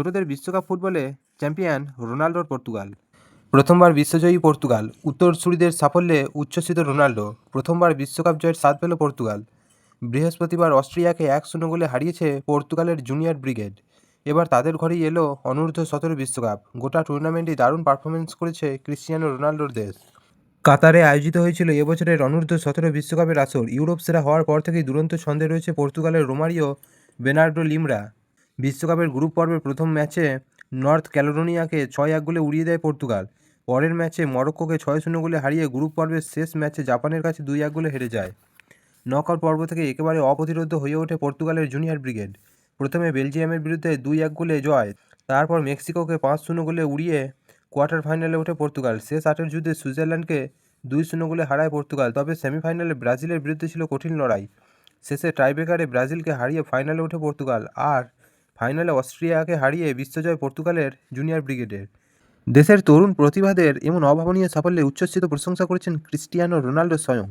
ছোটদের বিশ্বকাপ ফুটবলে চ্যাম্পিয়ন রোনাল্ডোর পর্তুগাল। প্রথমবার বিশ্বজয়ী পর্তুগাল। উত্তরসূরিদের সাফল্যে উচ্ছ্বসিত রোনাল্ডো প্রথমবার বিশ্বকাপ জয়ের স্বাদ পেল পর্তুগাল। বৃহস্পতিবার অস্ট্রিয়াকে এক শূন্য গোলে হারিয়েছে পর্তুগালের জুনিয়র ব্রিগেড। এবার তাদের ঘরেই এলো অনূর্ধ্ব সতেরো বিশ্বকাপ। গোটা টুর্নামেন্টে দারুণ পারফরমেন্স করেছে ক্রিশ্চিয়ানো রোনাল্ডোর দেশ। কাতারে আয়োজিত হয়েছিল এবছরের অনূর্ধ্ব সতেরো বিশ্বকাপের আসর। ইউরোপ সেরা হওয়ার পর থেকেই দুরন্ত ছন্দে রয়েছে পর্তুগালের রোমারিও বেনার্ডো লিমরা। বিশ্বকাপের গ্রুপ পর্বের প্রথম ম্যাচে নর্থ ক্যালোডোনিয়াকে ছয় এক গোলে উড়িয়ে দেয় পর্তুগাল। পরের ম্যাচে মরক্কোকে ছয় শূন্য গোলে হারিয়ে গ্রুপ পর্বের শেষ ম্যাচে জাপানের কাছে দুই এক গোলে হেরে যায়। নকআউট পর্ব থেকে একেবারে অপ্রতিরোধ্য হয়ে ওঠে পর্তুগালের জুনিয়র ব্রিগেড। প্রথমে বেলজিয়ামের বিরুদ্ধে দুই এক গোলে জয়, তারপর মেক্সিকোকে পাঁচ শূন্য গোলে উড়িয়ে কোয়ার্টার ফাইনালে ওঠে পর্তুগাল। শেষ আটের যুদ্ধে সুইজারল্যান্ডকে দুই শূন্য গোলে হারায় পর্তুগাল, তবে সেমিফাইনালে ব্রাজিলের বিরুদ্ধে ছিল কঠিন লড়াই। শেষে টাইব্রেকারে ব্রাজিলকে হারিয়ে ফাইনালে ওঠে পর্তুগাল। আর ফাইনালে অস্ট্রিয়াকে হারিয়ে বিশ্বজয় পর্তুগালের জুনিয়র ব্রিগেডের। দেশের তরুণ প্রতিভাদের এমন অভাবনীয় সাফল্যে উচ্ছ্বসিত প্রশংসা করেছেন ক্রিস্টিয়ানো রোনাল্ডো স্বয়ং।